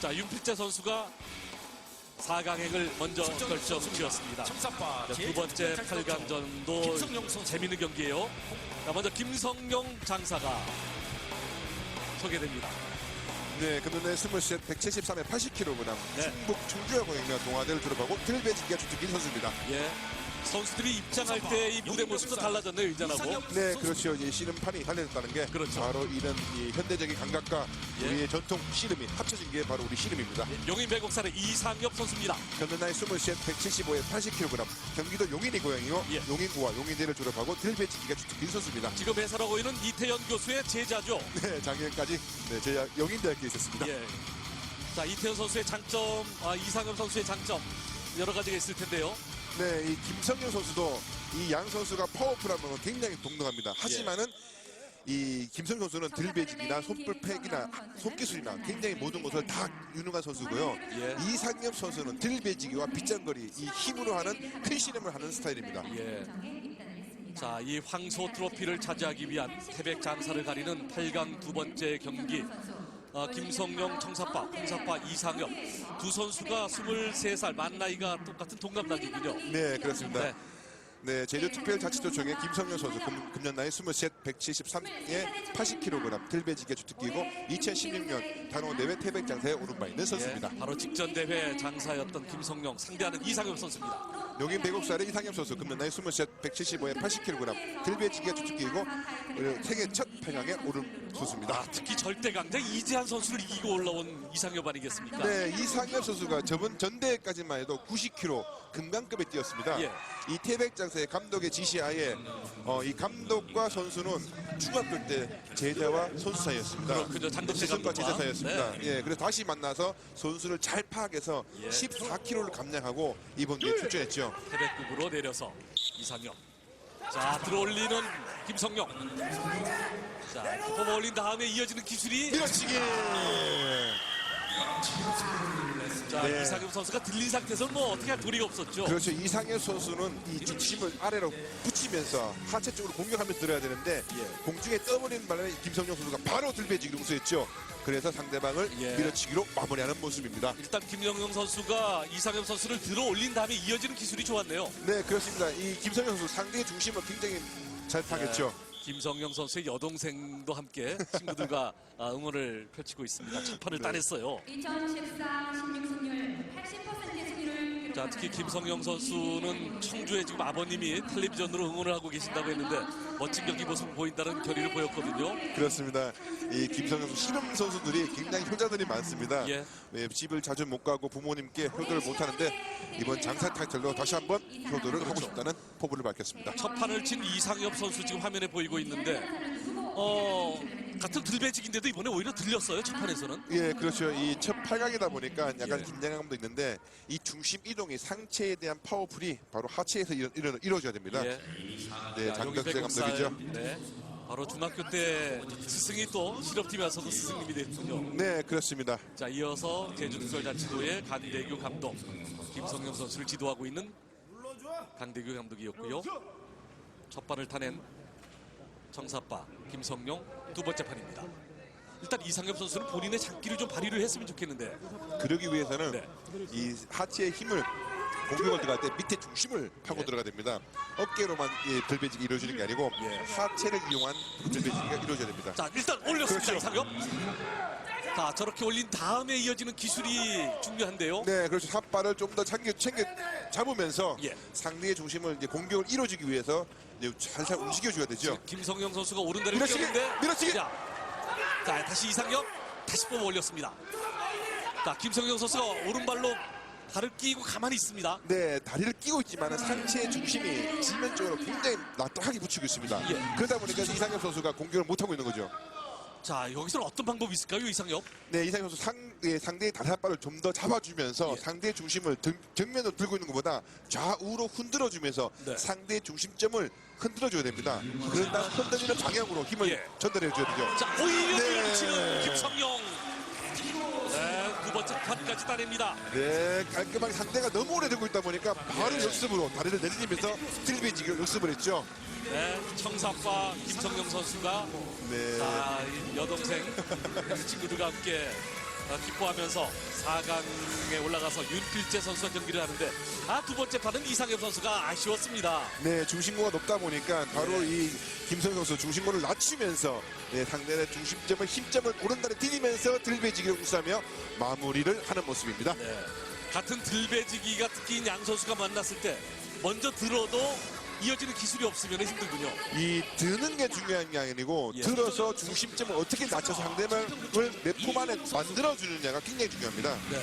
자, 윤필재 선수가 4강행을 먼저 결정 지었습니다. 청사파 자, 두 번째 8강전도 김성용 선수. 재밌는 경기예요. 자, 먼저 김성용 장사가 소개됩니다. 네, 금년에 스물셋 173에 80kg 네. 충북 청주여고행면 동아대를 졸업하고 들배지기가 주특기 선수입니다. 예. 선수들이 입장할 때 이 무대 모습도 달라졌네요, 이전하고. 네, 그렇죠. 이 씨름판이 달려졌다는 게 그렇죠. 바로 이런 이 현대적인 감각과 예. 우리의 전통 씨름이 합쳐진 게 바로 우리 씨름입니다. 용인 배곡산의 이상엽 선수입니다. 현대 나이 스물셋 175에 80kg 경기도 용인이 고향이요. 예. 용인고와 용인대를 졸업하고 들배지기가 주특기 선수입니다. 지금 해설하고 있는 이태현 교수의 제자죠. 네, 작년까지 네, 제가 용인대학교에 있었습니다. 예. 자, 이태현 선수의 장점, 아, 이상엽 선수의 장점 여러 가지가 있을 텐데요. 네, 이 김성현 선수도 이 양 선수가 파워풀하면 굉장히 동등합니다. 하지만은 이 김성현 선수는 들배직이나 손불팩이나 손기술이나 굉장히 모든 것을 다 유능한 선수고요. 예. 이상엽 선수는 들배지기와 빗장거리 이 힘으로 하는 큰 씨름을 하는 스타일입니다. 예. 자, 이 황소 트로피를 차지하기 위한 태백 장사를 가리는 8강 두 번째 경기. 아, 김성용 청사파, 홍사파 이상엽 두 선수가 23살 만 나이가 똑같은 동갑나기군요. 네, 그렇습니다. 네. 네, 제주특별자치도청의 김성현 선수 금, 금년 나이 23, 173에 80kg 들배지기가 주특기고 2016년 단호 대회 태백장사에 오른 바 있는 선수입니다. 예, 바로 직전 대회 장사였던 김성용 상대하는 이상엽 선수입니다. 용인 배곡살의 이상엽 선수 금년 나이 23, 175에 80kg 들배지기가 주특기이고 그리고 세계 첫 8강에 오른 선수입니다. 아, 특히 절대 강자 이재한 선수를 이기고 올라온 이상엽 아니겠습니까? 네, 이상엽 선수가 저번 전대회까지만 해도 90kg 금강급에 뛰었습니다. 예. 이 태백 장사의 감독의 지시 하에 어, 이 감독과 선수는 중학교 때 제자와 선수 사이였습니다. 그렇군요. 장덕재 스승과 감독과. 제자 사이였습니다. 네. 예, 그래서 다시 만나서 선수를 잘 파악해서 예. 14kg를 감량하고 이번 기회에 출전했죠. 태백국으로 내려서 이상엽. 자, 들어올리는 김성용. 자, 기법 올린 다음에 이어지는 기술이 밀어치기! 자, 네. 이상엽 선수가 들린 상태에서는 뭐 어떻게 할 도리가 없었죠. 그렇죠. 이상엽 선수는 이 중심을 아래로 붙이면서 하체 쪽으로 공격하면서 들어야 되는데 예. 공중에 떠버리는 바람에 김성용 선수가 바로 들배지기를 우수했죠. 그래서 상대방을 예. 밀어치기로 마무리하는 모습입니다. 일단 김영용 선수가 이상엽 선수를 들어 올린 다음에 이어지는 기술이 좋았네요. 네, 그렇습니다. 이 김성용 선수 상대의 중심을 굉장히 잘 타겠죠. 김성영 선수의 여동생도 함께 친구들과 아, 응원을 펼치고 있습니다. 첫 판을 따냈어요. 2014 16 승률 80%의 승률을 자, 특히 김성영 선수는 청주에 지금 아버님이 텔레비전으로 응원을 하고 계신다고 했는데 멋진 경기 모습을 보인다는 결의를 보였거든요. 그렇습니다. 이 김성용 선수 씨름 선수들이 굉장히 효자들이 많습니다. 예. 네, 집을 자주 못 가고 부모님께 효도를 못 하는데 이번 장사 타이틀로 다시 한번 효도를 하고 싶다는 포부를 밝혔습니다. 첫 판을 친 이상엽 선수 지금 화면에 보이고 있는데 어 같은 들배직인데도 이번에 오히려 들렸어요 첫 판에서는. 예, 그렇죠. 이 첫 8강이다 보니까 약간 예. 긴장감도 있는데 이 중심 이동이 상체에 대한 파워풀이 바로 하체에서 이루, 이루, 이루어져야 됩니다. 예. 네, 자, 장덕재 감독이죠. 네. 바로 중학교 때 스승이 또 실업팀에 와서도 스승님이 됐군요. 네, 그렇습니다. 자 이어서 제주특별자치도의 강대규 감독 김성영 선수를 지도하고 있는 강대규 감독이었고요. 첫 판을 타낸 청사빠 김성용 두 번째 판입니다. 일단 이상엽 선수는 본인의 장기를 좀 발휘를 했으면 좋겠는데 그러기 위해서는 네. 이 하체의 힘을 공격을 들어갈 때 밑에 중심을 파고 예. 들어가야 됩니다. 어깨로만 이 들배지기 이루어지는 게 아니고 예. 하체를 이용한 그 들배지기가 이루어져야 됩니다. 자 일단 올렸습니다 그렇죠. 이상엽. 자 저렇게 올린 다음에 이어지는 기술이 중요한데요. 네, 그렇죠. 삿발을 좀 더 챙겨, 챙겨 잡으면서 예. 상대의 중심을 이제 공격을 이루어지기 위해서 이제 살살 움직여줘야 되죠. 김성영 선수가 오른다리를 밀어치기! 뛰었는데 밀어치기! 자, 자 다시 이상엽 다시 뽑아 올렸습니다. 자 김성영 선수가 오른발로 발을 끼고 가만히 있습니다. 네, 다리를 끼고 있지만 상체의 중심이 지면적으로 굉장히 납작하게 붙이고 있습니다. 예. 그러다 보니까 이상엽 선수가 공격을 못하고 있는 거죠. 자 여기서는 어떤 방법이 있을까요 이상엽? 네, 이상엽 선수 상, 예, 상대의 다리 삿발을 좀더 잡아주면서 예. 상대의 중심을 등, 정면으로 들고 있는 것보다 좌우로 흔들어주면서 네. 상대의 중심점을 흔들어줘야 됩니다. 그런 다음 흔들리는 방향으로 힘을 예. 전달해줘야 되죠. 자 오히려 네. 밀어붙이는 김성영. 번째 판까지 따냅니다. 네, 깔끔하게 상대가 너무 오래 들고 있다 보니까 바로 예. 역습으로 다리를 내리면서 스틸 베이지기를 역습을 했죠. 네 청사과 김성영 선수가 네. 자 이 여동생 친구들과 함께 어, 기뻐하면서 4강에 올라가서 윤필재 선수와 경기를 하는데 아 두 번째 판은 이상엽 선수가 아쉬웠습니다. 네, 중심고가 높다 보니까 바로 이 김선 선수 중심고를 낮추면서 네, 상대의 중심점을 힘점을 오른다리 디디면서 들배지기를 우수하며 마무리를 하는 모습입니다. 네. 같은 들배지기가 특기인 양 선수가 만났을 때 먼저 들어도 이어지는 기술이 없으면 힘들군요. 이 드는 게 중요한 게 아니고 예. 들어서 중심점을 어떻게 낮춰서 상대방을 몇품 안에 만들어주느냐가 굉장히 중요합니다. 네.